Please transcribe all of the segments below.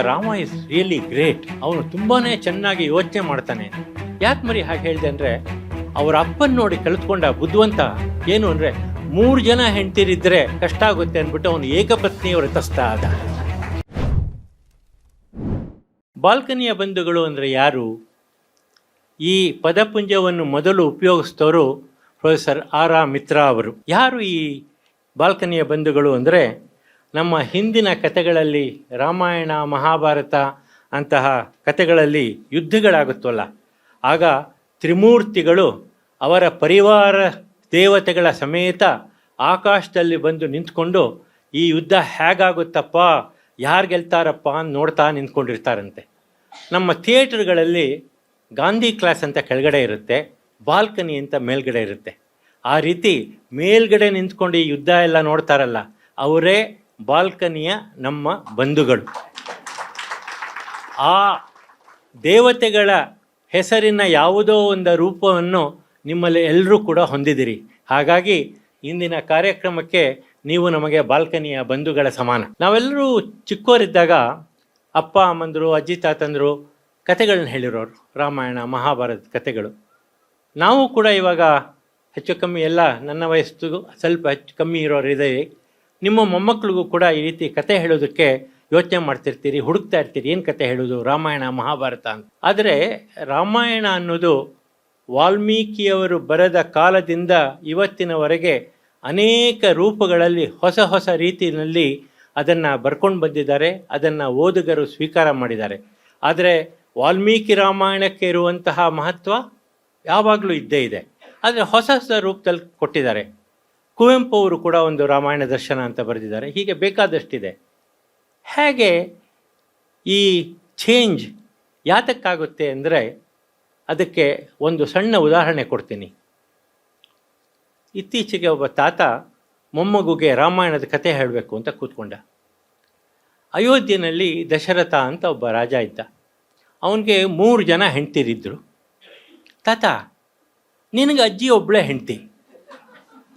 Rama is really great ಅವನು ತುಂಬಾನೇ ಚೆನ್ನಾಗಿ ಯೋಚನೆ ಮಾಡ್ತಾನೆ. ಯಾಕೆ ಮರಿ ಹಾಗೆ ಹೇಳಿದೆ ಅಂದ್ರೆ, ಅವರ ಅಪ್ಪನ್ ನೋಡಿ ಕಲಿತ್ಕೊಂಡ ಬುದ್ಧಿವಂತ ಏನು ಅಂದ್ರೆ, ಮೂರು ಜನ ಹೆಂಡ್ತಿರಿದ್ರೆ ಕಷ್ಟ ಆಗುತ್ತೆ ಅಂದ್ಬಿಟ್ಟು ಅವನು ಏಕಪತ್ನಿಯವರು ವ್ರತಸ್ತಾ ಆದ. ಬಾಲ್ಕನಿಯ ಬಂಧುಗಳು ಅಂದ್ರೆ ಯಾರು? ಈ ಪದಪುಂಜವನ್ನು ಮೊದಲು ಉಪಯೋಗಿಸಿದವರು ಪ್ರೊಫೆಸರ್ ಆರ್ ಆ ಮಿತ್ರ ಅವರು. ಯಾರು ಈ ಬಾಲ್ಕನಿಯ ಬಂಧುಗಳು ಅಂದರೆ? ನಮ್ಮ ಹಿಂದಿನ ಕಥೆಗಳಲ್ಲಿ ರಾಮಾಯಣ, ಮಹಾಭಾರತ ಅಂತಹ ಕಥೆಗಳಲ್ಲಿ ಯುದ್ಧಗಳಾಗುತ್ತಲ್ಲ. ಆಗ ತ್ರಿಮೂರ್ತಿಗಳು ಅವರ ಪರಿವಾರ ದೇವತೆಗಳ ಸಮೇತ ಆಕಾಶದಲ್ಲಿ ಬಂದು ನಿಂತ್ಕೊಂಡು, ಈ ಯುದ್ಧ ಹೇಗಾಗುತ್ತಪ್ಪ? ಯಾರು ಗೆಲ್ತಾರಪ್ಪ? ಅಂತ ನೋಡ್ತಾ ನಿಂತ್ಕೊಂಡಿರ್ತಾರಂತೆ. ನಮ್ಮ ಥಿಯೇಟರ್ಗಳಲ್ಲಿ ಗಾಂಧಿ ಕ್ಲಾಸ್ ಅಂತ ಕೆಳಗಡೆ ಇರುತ್ತೆ, ಬಾಲ್ಕನಿ ಅಂತ ಮೇಲ್ಗಡೆ ಇರುತ್ತೆ. ಆ ರೀತಿ ಮೇಲ್ಗಡೆ ನಿಂತ್ಕೊಂಡು ಈ ಯುದ್ಧ ಎಲ್ಲ ನೋಡ್ತಾರಲ್ಲ, ಅವರೇ ಬಾಲ್ಕನಿಯ ನಮ್ಮ ಬಂಧುಗಳು. ಆ ದೇವತೆಗಳ ಹೆಸರಿನ ಯಾವುದೋ ಒಂದು ರೂಪವನ್ನು ನಿಮ್ಮಲ್ಲಿ ಎಲ್ಲರೂ ಕೂಡ ಹೊಂದಿದಿರಿ. ಹಾಗಾಗಿ ಇಂದಿನ ಕಾರ್ಯಕ್ರಮಕ್ಕೆ ನೀವು ನಮಗೆ ಬಾಲ್ಕನಿಯ ಬಂಧುಗಳ ಸಮಾನ. ನಾವೆಲ್ಲರೂ ಚಿಕ್ಕೋರಿದ್ದಾಗ ಅಪ್ಪ, ಅಮ್ಮಂದರು, ಅಜ್ಜಿ, ತಾತಂದರು ಕತೆಗಳನ್ನ ಹೇಳಿರೋರು, ರಾಮಾಯಣ ಮಹಾಭಾರತ ಕತೆಗಳು ನಾವು ಕೂಡ ಇವಾಗ ಹೆಚ್ಚು ಕಮ್ಮಿ ಎಲ್ಲ ನನ್ನ ವಯಸ್ಸಿಗೂ ಸ್ವಲ್ಪ ಹೆಚ್ಚು ಕಮ್ಮಿ ಇರೋರು ಇದ್ದೀವಿ ನಿಮ್ಮ ಮೊಮ್ಮಕ್ಕಳಿಗೂ ಕೂಡ ಈ ರೀತಿ ಕತೆ ಹೇಳೋದಕ್ಕೆ ಯೋಚನೆ ಮಾಡ್ತಿರ್ತೀರಿ, ಹುಡುಕ್ತಾ ಇರ್ತೀರಿ. ಏನು ಕತೆ ಹೇಳೋದು? ರಾಮಾಯಣ, ಮಹಾಭಾರತ ಅಂತ. ಆದರೆ ರಾಮಾಯಣ ಅನ್ನೋದು ವಾಲ್ಮೀಕಿಯವರು ಬರೆದ ಕಾಲದಿಂದ ಇವತ್ತಿನವರೆಗೆ ಅನೇಕ ರೂಪಗಳಲ್ಲಿ ಹೊಸ ಹೊಸ ರೀತಿಯಲ್ಲಿ ಅದನ್ನು ಬರ್ಕೊಂಡು ಬಂದಿದ್ದಾರೆ, ಅದನ್ನು ಓದುಗರು ಸ್ವೀಕಾರ ಮಾಡಿದ್ದಾರೆ. ಆದರೆ ವಾಲ್ಮೀಕಿ ರಾಮಾಯಣಕ್ಕೆ ಇರುವಂತಹ ಮಹತ್ವ ಯಾವಾಗಲೂ ಇದ್ದೇ ಇದೆ. ಆದರೆ ಹೊಸ ಹೊಸ ರೂಪದಲ್ಲಿ ಕೊಟ್ಟಿದ್ದಾರೆ. ಕುವೆಂಪು ಅವರು ಕೂಡ ಒಂದು ರಾಮಾಯಣ ದರ್ಶನ ಅಂತ ಬರೆದಿದ್ದಾರೆ. ಹೀಗೆ ಬೇಕಾದಷ್ಟಿದೆ. ಹೇಗೆ ಈ ಚೇಂಜ್ ಯಾತಕ್ಕಾಗುತ್ತೆ ಅಂದರೆ ಅದಕ್ಕೆ ಒಂದು ಸಣ್ಣ ಉದಾಹರಣೆ ಕೊಡ್ತೀನಿ. ಇತ್ತೀಚೆಗೆ ಒಬ್ಬ ತಾತ ಮೊಮ್ಮಗುಗೆ ರಾಮಾಯಣದ ಕತೆ ಹೇಳಬೇಕು ಅಂತ ಕೂತ್ಕೊಂಡ. ಅಯೋಧ್ಯೆಯಲ್ಲಿ ದಶರಥ ಅಂತ ಒಬ್ಬ ರಾಜ ಇದ್ದ. ಅವನಿಗೆ ಮೂರು ಜನ ಹೆಂಡ್ತಿರಿದ್ದರು ತಾತ, ನಿನಗೆ ಅಜ್ಜಿ ಒಬ್ಬಳೇ ಹೆಂಡ್ತಿ.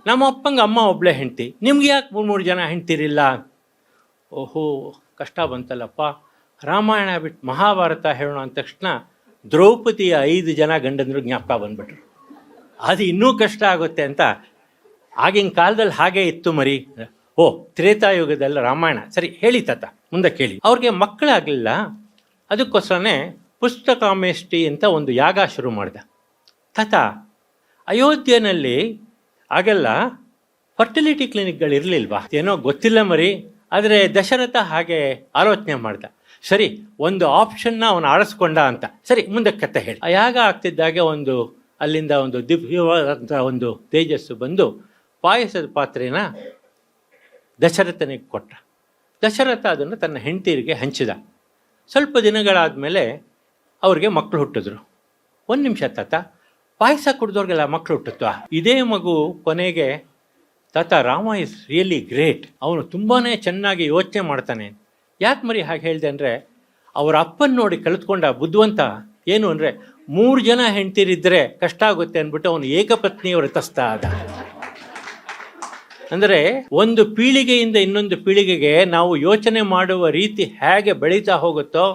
ನಮ್ಮ ಅಪ್ಪಂಗೆ ಅಮ್ಮ ಒಬ್ಬಳೇ ಹೆಂಡ್ತಿ. ನಿಮ್ಗೆ ಯಾಕೆ ಮೂರು ಮೂರು ಜನ ಹೆಂಡ್ತಿರಿಲ್ಲ? ಓಹೋ, ಕಷ್ಟ ಬಂತಲ್ಲಪ್ಪ. ರಾಮಾಯಣ ಬಿಟ್ಟು ಮಹಾಭಾರತ ಹೇಳೋಣ ಅಂದ ತಕ್ಷಣ ದ್ರೌಪದಿಯ ಐದು ಜನ ಗಂಡಂದ್ರು ಜ್ಞಾಪಕ ಬಂದ್ಬಿಟ್ರು. ಅದು ಇನ್ನೂ ಕಷ್ಟ ಆಗುತ್ತೆ ಅಂತ. ಆಗಿನ ಕಾಲದಲ್ಲಿ ಹಾಗೆ ಇತ್ತು ಮರಿ. ಓ, ತ್ರೇತಾಯುಗದಲ್ಲಿ ರಾಮಾಯಣ. ಸರಿ, ಹೇಳಿ ತಾತ, ಮುಂದೆ ಕೇಳಿ. ಅವ್ರಿಗೆ ಮಕ್ಕಳಾಗಲಿಲ್ಲ. ಅದಕ್ಕೋಸ್ಕರನೇ ಪುಸ್ತಕಾಮೇಷ್ಟಿ ಅಂತ ಒಂದು ಯಾಗ ಶುರು ಮಾಡಿದ. ತಾತ ಅಯೋಧ್ಯೆಯಲ್ಲಿ ಆಗೆಲ್ಲ ಫರ್ಟಿಲಿಟಿ ಕ್ಲಿನಿಕ್ಗಳಿರಲಿಲ್ವಾ ಏನೋ ಗೊತ್ತಿಲ್ಲ ಮರಿ. ಆದರೆ ದಶರಥ ಹಾಗೆ ಆಲೋಚನೆ ಮಾಡ್ದ. ಸರಿ, ಒಂದು ಆಪ್ಷನ್ನ ಅವನು ಆಡಿಸ್ಕೊಂಡ ಅಂತ. ಸರಿ, ಮುಂದಕ್ಕೆ ಕತೆ ಹೇಳಿ. ಯಾಗ ಆಗ್ತಿದ್ದಾಗೆ ಒಂದು, ಅಲ್ಲಿಂದ ಒಂದು ದಿವ್ಯವಾದಂಥ ಒಂದು ತೇಜಸ್ಸು ಬಂದು ಪಾಯಸದ ಪಾತ್ರೆನ ದಶರಥನಿಗೆ ಕೊಟ್ಟ. ದಶರಥ ಅದನ್ನು ತನ್ನ ಹೆಂಡತಿಯರಿಗೆ ಹಂಚಿದ. ಸ್ವಲ್ಪ ದಿನಗಳಾದ ಮೇಲೆ ಅವ್ರಿಗೆ ಮಕ್ಕಳು ಹುಟ್ಟಿದ್ರು. ಒಂದು ನಿಮಿಷ ತಾತ ಪಾಯಸ ಕುಡಿದವ್ರಿಗೆಲ್ಲ ಮಕ್ಕಳು ಹುಟ್ಟುತ್ತಾ? ಇದೇ ಮಗು ಕೊನೆಗೆ ತಾತ ರಾಮ ಇಸ್ ರಿಯಲಿ ಗ್ರೇಟ್ ಅವನು ತುಂಬಾ ಚೆನ್ನಾಗಿ ಯೋಚನೆ ಮಾಡ್ತಾನೆ. ಯಾಕೆ ಮರಿ ಹಾಗೆ ಹೇಳಿದೆ ಅಂದರೆ, ಅವರ ಅಪ್ಪನ ನೋಡಿ ಕಲಿತ್ಕೊಂಡ ಬುದ್ಧಿವಂತ ಏನು ಅಂದರೆ, ಮೂರು ಜನ ಹೆಂಡ್ತಿರಿದ್ರೆ ಕಷ್ಟ ಆಗುತ್ತೆ ಅಂದ್ಬಿಟ್ಟು ಅವನು ಏಕಪತ್ನಿಯವರ ತಸ್ತ ಆದ. ಅಂದರೆ, ಒಂದು ಪೀಳಿಗೆಯಿಂದ ಇನ್ನೊಂದು ಪೀಳಿಗೆಗೆ ನಾವು ಯೋಚನೆ ಮಾಡುವ ರೀತಿ ಹೇಗೆ ಬೆಳೀತಾ ಹೋಗುತ್ತೋ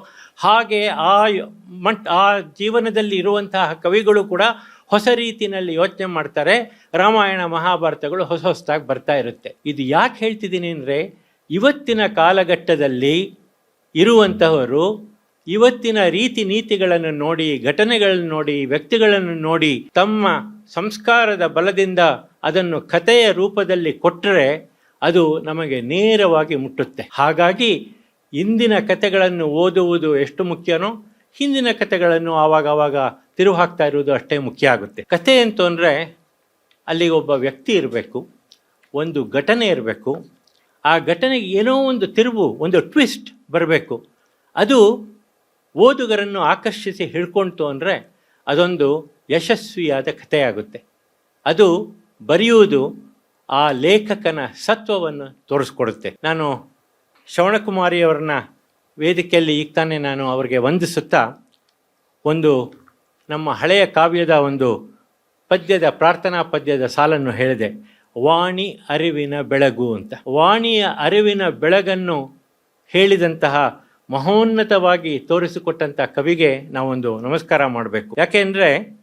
ಹಾಗೆ ಆ ಮಟ್, ಆ ಜೀವನದಲ್ಲಿ ಇರುವಂತಹ ಕವಿಗಳು ಕೂಡ ಹೊಸ ರೀತಿಯಲ್ಲಿ ಯೋಚನೆ ಮಾಡ್ತಾರೆ. ರಾಮಾಯಣ ಮಹಾಭಾರತಗಳು ಹೊಸ ಹೊಸದಾಗಿ ಬರ್ತಾ ಇರುತ್ತೆ. ಇದು ಯಾಕೆ ಹೇಳ್ತಿದ್ದೀನಿ ಅಂದರೆ, ಇವತ್ತಿನ ಕಾಲಘಟ್ಟದಲ್ಲಿ ಇರುವಂತಹವರು ಇವತ್ತಿನ ರೀತಿ ನೀತಿಗಳನ್ನು ನೋಡಿ, ಘಟನೆಗಳನ್ನು ನೋಡಿ, ವ್ಯಕ್ತಿಗಳನ್ನು ನೋಡಿ, ತಮ್ಮ ಸಂಸ್ಕಾರದ ಬಲದಿಂದ ಅದನ್ನು ಕಥೆಯ ರೂಪದಲ್ಲಿ ಕೊಟ್ಟರೆ ಅದು ನಮಗೆ ನೇರವಾಗಿ ಮುಟ್ಟುತ್ತೆ. ಹಾಗಾಗಿ ಇಂದಿನ ಕತೆಗಳನ್ನು ಓದುವುದು ಎಷ್ಟು ಮುಖ್ಯನೋ, ಹಿಂದಿನ ಕತೆಗಳನ್ನು ಆವಾಗ ಆವಾಗ ತಿರುವು ಹಾಕ್ತಾ ಇರುವುದು ಅಷ್ಟೇ ಮುಖ್ಯ ಆಗುತ್ತೆ. ಕತೆ ಅಂತ ಅಂದರೆ ಅಲ್ಲಿ ಒಬ್ಬ ವ್ಯಕ್ತಿ ಇರಬೇಕು, ಒಂದು ಘಟನೆ ಇರಬೇಕು, ಆ ಘಟನೆಗೆ ಏನೋ ಒಂದು ತಿರುವು, ಒಂದು ಟ್ವಿಸ್ಟ್ ಬರಬೇಕು. ಅದು ಓದುಗರನ್ನು ಆಕರ್ಷಿಸಿ ಹಿಡ್ಕೊಳ್ತು ಅಂದರೆ, ಅದೊಂದು ಯಶಸ್ವಿಯಾದ ಕಥೆಯಾಗುತ್ತೆ. ಅದು ಬರೆಯುವುದು ಆ ಲೇಖಕನ ಸತ್ವವನ್ನು ತೋರಿಸ್ಕೊಡುತ್ತೆ. ನಾನು ಶ್ರವಣಕುಮಾರಿಯವರನ್ನ ವೇದಿಕೆಯಲ್ಲಿ ಈಗ ತಾನೇ ನಾನು ಅವರಿಗೆ ವಂದಿಸುತ್ತಾ ಒಂದು ನಮ್ಮ ಹಳೆಯ ಕಾವ್ಯದ ಒಂದು ಪದ್ಯದ, ಪ್ರಾರ್ಥನಾ ಪದ್ಯದ ಸಾಲನ್ನು ಹೇಳಿದೆ. ವಾಣಿ ಅರಿವಿನ ಬೆಳಗು ಅಂತ. ವಾಣಿಯ ಅರಿವಿನ ಬೆಳಗನ್ನು ಹೇಳಿದಂತಹ ಮಹೋನ್ನತವಾಗಿ ತೋರಿಸಿಕೊಟ್ಟಂಥ ಕವಿಗೆ ನಾವೊಂದು ನಮಸ್ಕಾರ ಮಾಡಬೇಕು. ಯಾಕೆಂದರೆ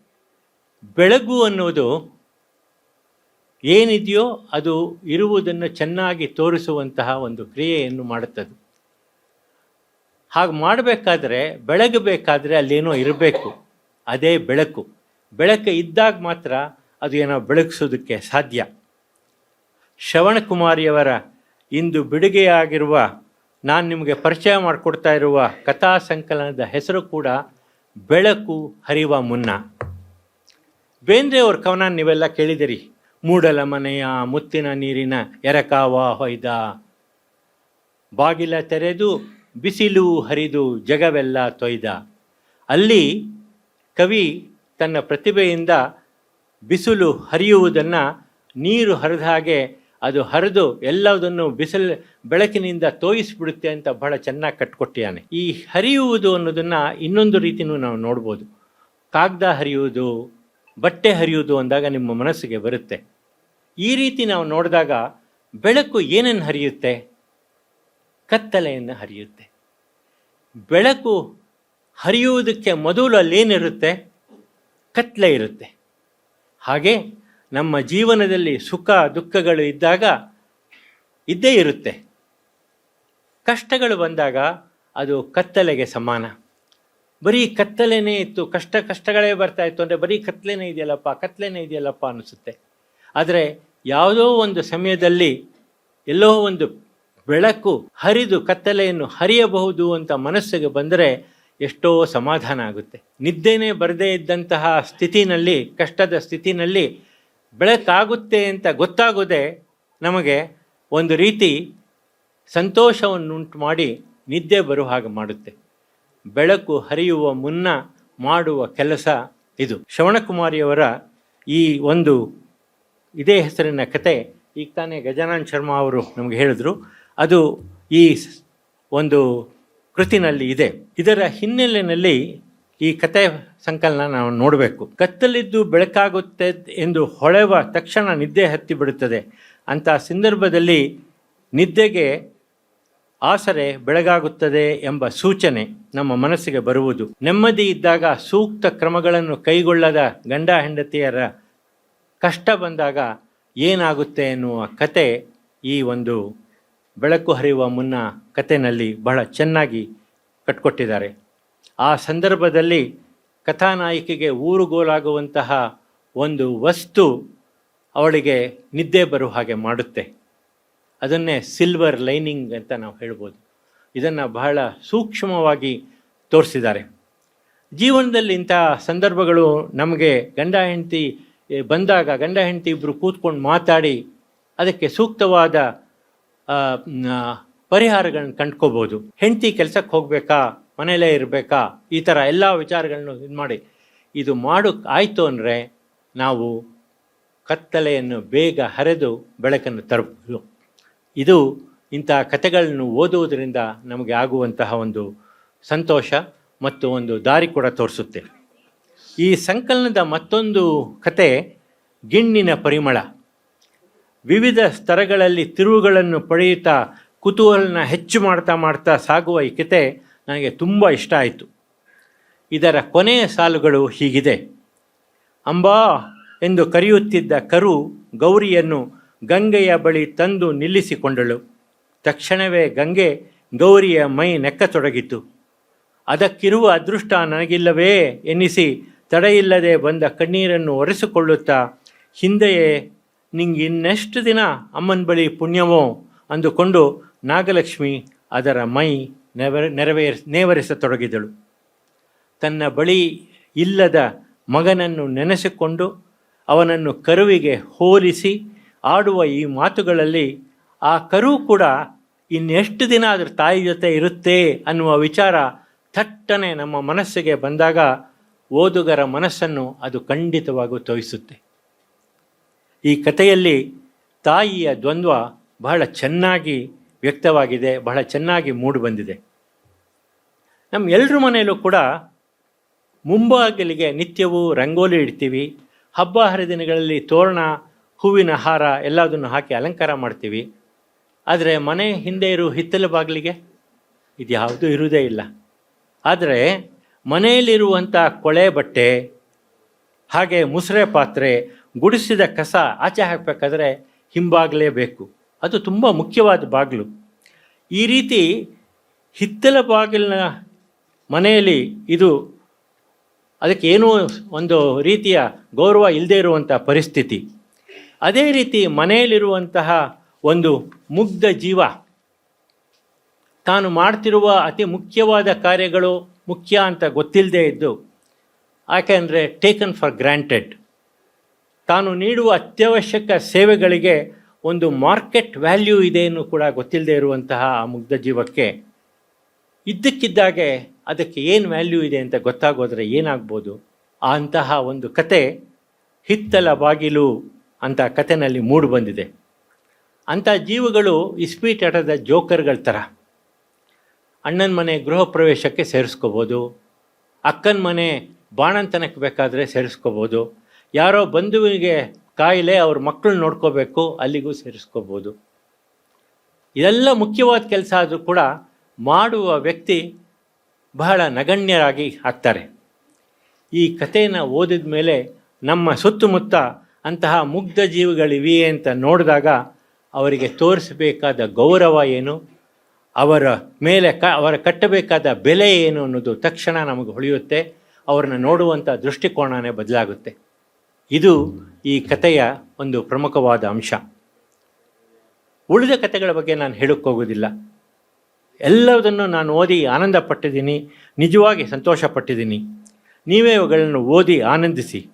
ಬೆಳಗು ಅನ್ನೋದು ಏನಿದೆಯೋ ಅದು ಇರುವುದನ್ನು ಚೆನ್ನಾಗಿ ತೋರಿಸುವಂತಹ ಒಂದು ಕ್ರಿಯೆಯನ್ನು ಮಾಡುತ್ತದೆ. ಹಾಗೆ ಮಾಡಬೇಕಾದ್ರೆ, ಬೆಳಗಬೇಕಾದ್ರೆ ಅಲ್ಲೇನೋ ಇರಬೇಕು. ಅದೇ ಬೆಳಕು. ಬೆಳಕು ಇದ್ದಾಗ ಮಾತ್ರ ಅದು ಏನೋ ಬೆಳಗಿಸೋದಕ್ಕೆ ಸಾಧ್ಯ. ಶ್ರವಣಕುಮಾರಿಯವರ ಇಂದು ಬಿಡುಗೆಯಾಗಿರುವ, ನಾನು ನಿಮಗೆ ಪರಿಚಯ ಮಾಡಿಕೊಡ್ತಾ ಇರುವ ಕಥಾ ಸಂಕಲನದ ಹೆಸರು ಕೂಡ ಬೆಳಕು ಹರಿವ ಮುನ್ನ. ಬೇಂದ್ರೆಯವ್ರ ಕವನ ನೀವೆಲ್ಲ ಕೇಳಿದಿರಿ ಮೂಡಲ ಮನೆಯ ಮುತ್ತಿನ ನೀರಿನ ಎರಕಾವ ಹೊಯ್ದ. ಬಾಗಿಲ ತೆರೆದು ಬಿಸಿಲು ಹರಿದು ಜಗವೆಲ್ಲ ತೊಯ್ದ. ಅಲ್ಲಿ ಕವಿ ತನ್ನ ಪ್ರತಿಭೆಯಿಂದ ಬಿಸಿಲು ಹರಿಯುವುದನ್ನು ನೀರು ಹರಿದ ಹಾಗೆ ಅದು ಹರಿದು ಎಲ್ಲದನ್ನು ಬಿಸಿಲು ಬೆಳಕಿನಿಂದ ತೋಯಿಸಿಬಿಡುತ್ತೆ ಅಂತ ಬಹಳ ಚೆನ್ನಾಗಿ ಕಟ್ಕೊಟ್ಟಿಯಾನೆ ಈ ಹರಿಯುವುದು ಅನ್ನೋದನ್ನು ಇನ್ನೊಂದು ರೀತಿಯೂ ನಾವು ನೋಡ್ಬೋದು. ಕಾಗ್ದ ಹರಿಯುವುದು ಬಟ್ಟೆ ಹರಿಯುವುದು ಅಂದಾಗ ನಿಮ್ಮ ಮನಸ್ಸಿಗೆ ಬರುತ್ತೆ. ಈ ರೀತಿ ನಾವು ನೋಡಿದಾಗ ಬೆಳಕು ಏನನ್ನು ಹರಿಯುತ್ತೆ? ಕತ್ತಲೆಯನ್ನು ಹರಿಯುತ್ತೆ. ಬೆಳಕು ಹರಿಯುವುದಕ್ಕೆ ಮೊದಲು ಅಲ್ಲೇನಿರುತ್ತೆ? ಕತ್ತಲೆ ಇರುತ್ತೆ. ಹಾಗೆ ನಮ್ಮ ಜೀವನದಲ್ಲಿ ಸುಖ, ದುಃಖಗಳು ಇದ್ದಾಗ ಇದ್ದೇ ಇರುತ್ತೆ. ಕಷ್ಟಗಳು ಬಂದಾಗ ಅದು ಕತ್ತಲೆಗೆ ಸಮಾನ. ಬರೀ ಕತ್ತಲೇನೇ ಇತ್ತು, ಕಷ್ಟ ಕಷ್ಟಗಳೇ ಬರ್ತಾ ಇತ್ತು ಅಂದರೆ ಬರೀ ಕತ್ತಲೆನೇ ಇದೆಯಲ್ಲಪ್ಪ ಕತ್ತಲೆನೇ ಇದೆಯಲ್ಲಪ್ಪ ಅನಿಸುತ್ತೆ. ಆದರೆ ಯಾವುದೋ ಒಂದು ಸಮಯದಲ್ಲಿ ಎಲ್ಲೋ ಒಂದು ಬೆಳಕು ಹರಿದು ಕತ್ತಲೆಯನ್ನು ಹರಿಯಬಹುದು ಅಂತ ಮನಸ್ಸಿಗೆ ಬಂದರೆ ಎಷ್ಟೋ ಸಮಾಧಾನ ಆಗುತ್ತೆ. ನಿದ್ದೆನೇ ಬರದೇ ಇದ್ದಂತಹ ಸ್ಥಿತಿನಲ್ಲಿ, ಕಷ್ಟದ ಸ್ಥಿತಿನಲ್ಲಿ ಬೆಳಕಾಗುತ್ತೆ ಅಂತ ಗೊತ್ತಾಗೋದೇ ನಮಗೆ ಒಂದು ರೀತಿ ಸಂತೋಷವನ್ನುಂಟು ಮಾಡಿ ನಿದ್ದೆ ಬರುವ ಹಾಗೆ ಮಾಡುತ್ತೆ. ಬೆಳಕು ಹರಿಯುವ ಮುನ್ನ ಮಾಡುವ ಕೆಲಸ ಇದು. ಶ್ರವಣಕುಮಾರಿಯವರ ಈ ಒಂದು ಇದೇ ಹೆಸರಿನ ಕತೆ, ಈಗ ತಾನೇ ಗಜಾನನ್ ಶರ್ಮಾ ಅವರು ನಮಗೆ ಹೇಳಿದ್ರು, ಅದು ಈ ಒಂದು ಕೃತಿನಲ್ಲಿ ಇದೆ. ಇದರ ಹಿನ್ನೆಲೆಯಲ್ಲಿ ಈ ಕತೆ ಸಂಕಲನ ನಾವು ನೋಡಬೇಕು. ಕತ್ತಲಿದ್ದು ಬೆಳಕಾಗುತ್ತೆ ಎಂದು ಹೊಳೆವ ತಕ್ಷಣ ನಿದ್ದೆ ಹತ್ತಿ ಬಿಡುತ್ತದೆ. ಅಂಥ ಸಂದರ್ಭದಲ್ಲಿ ನಿದ್ದೆಗೆ ಆಸರೆ ಬೆಳಗಾಗುತ್ತದೆ ಎಂಬ ಸೂಚನೆ ನಮ್ಮ ಮನಸ್ಸಿಗೆ ಬರುವುದು. ನೆಮ್ಮದಿ ಇದ್ದಾಗ ಸೂಕ್ತ ಕ್ರಮಗಳನ್ನು ಕೈಗೊಳ್ಳದ ಗಂಡ ಹೆಂಡತಿಯರ ಕಷ್ಟ ಬಂದಾಗ ಏನಾಗುತ್ತೆ ಎನ್ನುವ ಕತೆ ಈ ಒಂದು ಬೆಳಕು ಹರಿಯುವ ಮುನ್ನ ಕಥೆನಲ್ಲಿ ಬಹಳ ಚೆನ್ನಾಗಿ ಕಟ್ಕೊಟ್ಟಿದ್ದಾರೆ. ಆ ಸಂದರ್ಭದಲ್ಲಿ ಕಥಾನಾಯಕಿಗೆ ಊರುಗೋಲಾಗುವಂತಹ ಒಂದು ವಸ್ತು ಅವಳಿಗೆ ನಿದ್ದೆ ಬರುವ ಹಾಗೆ ಮಾಡುತ್ತೆ. ಅದನ್ನೇ ಸಿಲ್ವರ್ ಲೈನಿಂಗ್ ಅಂತ ನಾವು ಹೇಳ್ಬೋದು. ಇದನ್ನು ಬಹಳ ಸೂಕ್ಷ್ಮವಾಗಿ ತೋರಿಸಿದ್ದಾರೆ. ಜೀವನದಲ್ಲಿ ಇಂಥ ಸಂದರ್ಭಗಳು ನಮಗೆ ಗಂಡ ಹೆಂಡತಿ ಬಂದಾಗ ಗಂಡ ಹೆಂಡತಿ ಇಬ್ಬರು ಕೂತ್ಕೊಂಡು ಮಾತಾಡಿ ಅದಕ್ಕೆ ಸೂಕ್ತವಾದ ಪರಿಹಾರಗಳನ್ನು ಕಂಡ್ಕೋಬೋದು. ಹೆಂಡತಿ ಕೆಲಸಕ್ಕೆ ಹೋಗಬೇಕಾ, ಮನೆಯಲ್ಲೇ ಇರಬೇಕಾ, ಈ ಥರ ಎಲ್ಲ ವಿಚಾರಗಳನ್ನು ಇದು ಮಾಡಿ. ಇದು ಮಾಡೋಕ್ಕೆ ಆಯಿತು ಅಂದರೆ ನಾವು ಕತ್ತಲೆಯನ್ನು ಬೇಗ ಹರಿದು ಬೆಳಕನ್ನು ತರಬಹುದು ಇದು ಇಂಥ ಕಥೆಗಳನ್ನು ಓದುವುದರಿಂದ ನಮಗೆ ಆಗುವಂತಹ ಒಂದು ಸಂತೋಷ ಮತ್ತು ಒಂದು ದಾರಿ ಕೂಡ ತೋರಿಸುತ್ತೆ. ಈ ಸಂಕಲನದ ಮತ್ತೊಂದು ಕತೆ ಗಿಣ್ಣಿನ ಪರಿಮಳ. ವಿವಿಧ ಸ್ತರಗಳಲ್ಲಿ ತಿರುವುಗಳನ್ನು ಪಡೆಯುತ್ತಾ ಕುತೂಹಲನ ಹೆಚ್ಚು ಮಾಡ್ತಾ ಮಾಡ್ತಾ ಸಾಗುವ ಈ ಕತೆ ನನಗೆ ತುಂಬ ಇಷ್ಟ ಆಯಿತು. ಇದರ ಕೊನೆಯ ಸಾಲುಗಳು ಹೀಗಿದೆ. ಅಂಬಾ ಎಂದು ಕರೆಯುತ್ತಿದ್ದ ಕರು ಗೌರಿಯನ್ನು ಗಂಗೆಯ ಬಳಿ ತಂದು ನಿಲ್ಲಿಸಿಕೊಂಡಳು. ತಕ್ಷಣವೇ ಗಂಗೆ ಗೌರಿಯ ಮೈ ನೆಕ್ಕತೊಡಗಿತು. ಅದಕ್ಕಿರುವ ಅದೃಷ್ಟ ನನಗಿಲ್ಲವೇ ಎನ್ನಿಸಿ ತಡೆಯಿಲ್ಲದೆ ಬಂದ ಕಣ್ಣೀರನ್ನು ಒರೆಸಿಕೊಳ್ಳುತ್ತಾ, ಹಿಂದೆಯೇ ನಿಂಗೆ ಇನ್ನೆಷ್ಟು ದಿನ ಅಮ್ಮನ ಬಳಿ ಪುಣ್ಯವೋ ಅಂದುಕೊಂಡು ನಾಗಲಕ್ಷ್ಮಿ ಅದರ ಮೈ ನೆವರ ನೆರವೇರಿಸ ನೇವರಿಸತೊಡಗಿದಳು. ತನ್ನ ಬಳಿ ಇಲ್ಲದ ಮಗನನ್ನು ನೆನೆಸಿಕೊಂಡು ಅವನನ್ನು ಕರುವಿಗೆ ಹೋಲಿಸಿ ಆಡುವ ಈ ಮಾತುಗಳಲ್ಲಿ ಆ ಕರು ಕೂಡ ಇನ್ನೆಷ್ಟು ದಿನ ಅದರ ತಾಯಿ ಜೊತೆ ಇರುತ್ತೆ ಅನ್ನುವ ವಿಚಾರ ಥಟ್ಟನೆ ನಮ್ಮ ಮನಸ್ಸಿಗೆ ಬಂದಾಗ ಓದುಗರ ಮನಸ್ಸನ್ನು ಅದು ಖಂಡಿತವಾಗೂ ತೋಯಿಸುತ್ತೆ. ಈ ಕಥೆಯಲ್ಲಿ ತಾಯಿಯ ದ್ವಂದ್ವ ಬಹಳ ಚೆನ್ನಾಗಿ ವ್ಯಕ್ತವಾಗಿದೆ, ಬಹಳ ಚೆನ್ನಾಗಿ ಮೂಡಿಬಂದಿದೆ ನಮ್ಮ ಎಲ್ಲರ ಮನೆಯಲ್ಲೂ ಕೂಡ ಮುಂಬಾಗಿಲಿಗೆ ನಿತ್ಯವೂ ರಂಗೋಲಿ ಇಡ್ತೀವಿ, ಹಬ್ಬ ಹರಿದಿನಗಳಲ್ಲಿ ತೋರಣ ಹೂವಿನ ಹಾರ ಎಲ್ಲದನ್ನು ಹಾಕಿ ಅಲಂಕಾರ ಮಾಡ್ತೀವಿ. ಆದರೆ ಮನೆ ಹಿಂದೆ ಇರೋ ಹಿತ್ತಲ ಬಾಗಿಲಿಗೆ ಇದು ಯಾವುದೂ ಇರುವುದೇ ಇಲ್ಲ. ಆದರೆ ಮನೆಯಲ್ಲಿರುವಂಥ ಕೊಳೆ ಬಟ್ಟೆ, ಹಾಗೆ ಮುಸುರೆ ಪಾತ್ರೆ, ಗುಡಿಸಿದ ಕಸ ಆಚೆ ಹಾಕಬೇಕಾದ್ರೆ ಹಿಂಬಾಗಲೇಬೇಕು. ಅದು ತುಂಬ ಮುಖ್ಯವಾದ ಬಾಗಿಲು. ಈ ರೀತಿ ಹಿತ್ತಲ ಬಾಗಿಲಿನ ಮನೆಯಲ್ಲಿ ಇದು ಅದಕ್ಕೆ ಏನೂ ಒಂದು ರೀತಿಯ ಗೌರವ ಇಲ್ಲದೇ ಇರುವಂಥ ಪರಿಸ್ಥಿತಿ. ಅದೇ ರೀತಿ ಮನೆಯಲ್ಲಿರುವಂತಹ ಒಂದು ಮುಗ್ಧ ಜೀವ, ತಾನು ಮಾಡ್ತಿರುವ ಅತಿ ಮುಖ್ಯವಾದ ಕಾರ್ಯಗಳು ಮುಖ್ಯ ಅಂತ ಗೊತ್ತಿಲ್ಲದೆ ಇದ್ದು ಯಾಕೆಂದರೆ ಟೇಕನ್ ಫಾರ್ ಗ್ರ್ಯಾಂಟೆಡ್ ತಾನು ನೀಡುವ ಅತ್ಯವಶ್ಯಕ ಸೇವೆಗಳಿಗೆ ಒಂದು ಮಾರ್ಕೆಟ್ ವ್ಯಾಲ್ಯೂ ಇದೆ ಕೂಡ ಗೊತ್ತಿಲ್ಲದೆ ಇರುವಂತಹ ಆ ಮುಗ್ಧ ಜೀವಕ್ಕೆ. ಇದ್ದಕ್ಕಿದ್ದಾಗೆ ಅದಕ್ಕೆ ಏನು ವ್ಯಾಲ್ಯೂ ಇದೆ ಅಂತ ಗೊತ್ತಾಗೋದ್ರೆ ಏನಾಗ್ಬೋದು? ಅಂತಹ ಒಂದು ಕತೆ ಹಿತ್ತಲ ಬಾಗಿಲು. ಅಂತ ಕಥೆನಲ್ಲಿ ಮೂಡು ಬಂದಿದೆ. ಅಂಥ ಜೀವಗಳು ಇಸ್ಪೀಟಾಟದ ಜೋಕರ್ಗಳ ಥರ. ಅಣ್ಣನ ಮನೆ ಗೃಹ ಪ್ರವೇಶಕ್ಕೆ ಸೇರಿಸ್ಕೋಬೋದು. ಅಕ್ಕನ ಮನೆ ಬಾಣಂತನಕ್ಕೆ ಬೇಕಾದರೆ ಸೇರಿಸ್ಕೋಬೋದು. ಯಾರೋ ಬಂಧುವಿಗೆ ಕಾಯಿಲೆ ಅವ್ರ ಮಕ್ಕಳು ನೋಡ್ಕೋಬೇಕು, ಅಲ್ಲಿಗೂ ಸೇರಿಸ್ಕೋಬೋದು. ಇದೆಲ್ಲ ಮುಖ್ಯವಾದ ಕೆಲಸ ಆದರೂ ಕೂಡ ಮಾಡುವ ವ್ಯಕ್ತಿ ಬಹಳ ನಗಣ್ಯರಾಗಿ ಆಗ್ತಾರೆ. ಈ ಕಥೆಯನ್ನು ಓದಿದ ಮೇಲೆ ನಮ್ಮ ಸುತ್ತಮುತ್ತ ಅಂತಹ ಮುಗ್ಧ ಜೀವಿಗಳಿವೆಯೇ ಅಂತ ನೋಡಿದಾಗ ಅವರಿಗೆ ತೋರಿಸಬೇಕಾದ ಗೌರವ ಏನು? ಅವರ ಮೇಲೆ ಕ, ಅವರ ಕಟ್ಟಬೇಕಾದ ಬೆಲೆ ಏನು ಅನ್ನೋದು ತಕ್ಷಣ ನಮಗೆ ಹೊಳೆಯುತ್ತೆ. ಅವ್ರನ್ನ ನೋಡುವಂಥ ದೃಷ್ಟಿಕೋನವೇ ಬದಲಾಗುತ್ತೆ. ಇದು ಈ ಕಥೆಯ ಒಂದು ಪ್ರಮುಖವಾದ ಅಂಶ. ಉಳಿದ ಕಥೆಗಳ ಬಗ್ಗೆ ನಾನು ಹೇಳೋಕ್ಕೋಗೋದಿಲ್ಲ ಎಲ್ಲದನ್ನು ನಾನು ಓದಿ ಆನಂದ ಪಟ್ಟಿದ್ದೀನಿ ನಿಜವಾಗಿ ಸಂತೋಷ ಪಟ್ಟಿದ್ದೀನಿ ನೀವೇ ಇವುಗಳನ್ನು ಓದಿ ಆನಂದಿಸಿ.